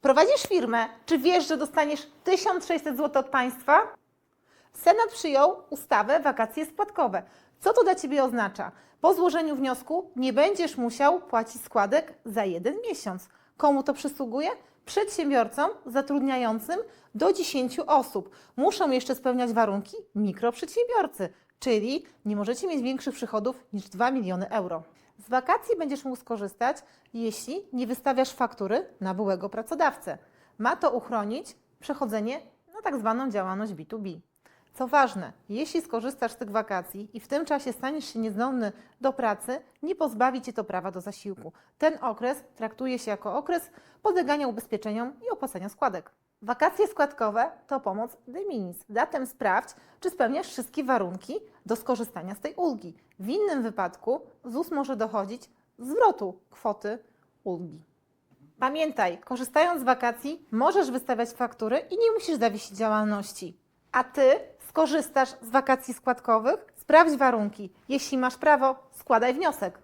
Prowadzisz firmę, czy wiesz, że dostaniesz 1600 zł od państwa? Senat przyjął ustawę wakacje składkowe. Co to dla Ciebie oznacza? Po złożeniu wniosku nie będziesz musiał płacić składek za jeden miesiąc. Komu to przysługuje? Przedsiębiorcom zatrudniającym do 10 osób. Muszą jeszcze spełniać warunki mikroprzedsiębiorcy, czyli nie możecie mieć większych przychodów niż 2 miliony euro. Z wakacji będziesz mógł skorzystać, jeśli nie wystawiasz faktury na byłego pracodawcę. Ma to uchronić przechodzenie na tak zwaną działalność B2B. Co ważne, jeśli skorzystasz z tych wakacji i w tym czasie staniesz się niezdolny do pracy, nie pozbawi Cię to prawa do zasiłku. Ten okres traktuje się jako okres podlegania ubezpieczeniom i opłacania składek. Wakacje składkowe to pomoc de minimis. Zatem sprawdź, czy spełniasz wszystkie warunki do skorzystania z tej ulgi. W innym wypadku ZUS może dochodzić zwrotu kwoty ulgi. Pamiętaj, korzystając z wakacji, możesz wystawiać faktury i nie musisz zawiesić działalności. A ty skorzystasz z wakacji składkowych? Sprawdź warunki. Jeśli masz prawo, składaj wniosek.